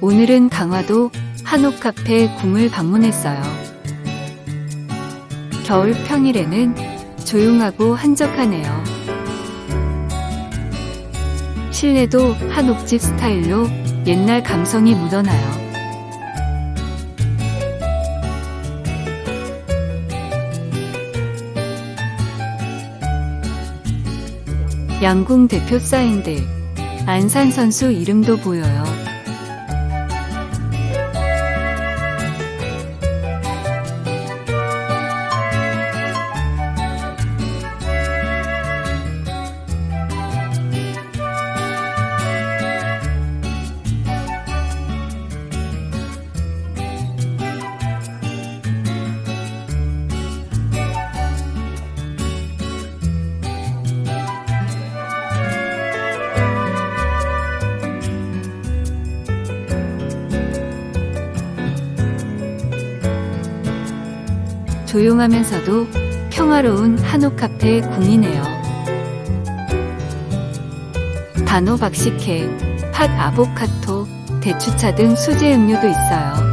오늘은 강화도 한옥 카페 궁을 방문했어요. 겨울 평일에는 조용하고 한적하네요. 실내도 한옥집 스타일로 옛날 감성이 묻어나요. 양궁 대표 사인들, 안산 선수 이름도 보여요. 조용하면서도 평화로운 한옥 카페 궁이네요. 단호 박식회, 팥 아보카토, 대추차 등 수제 음료도 있어요.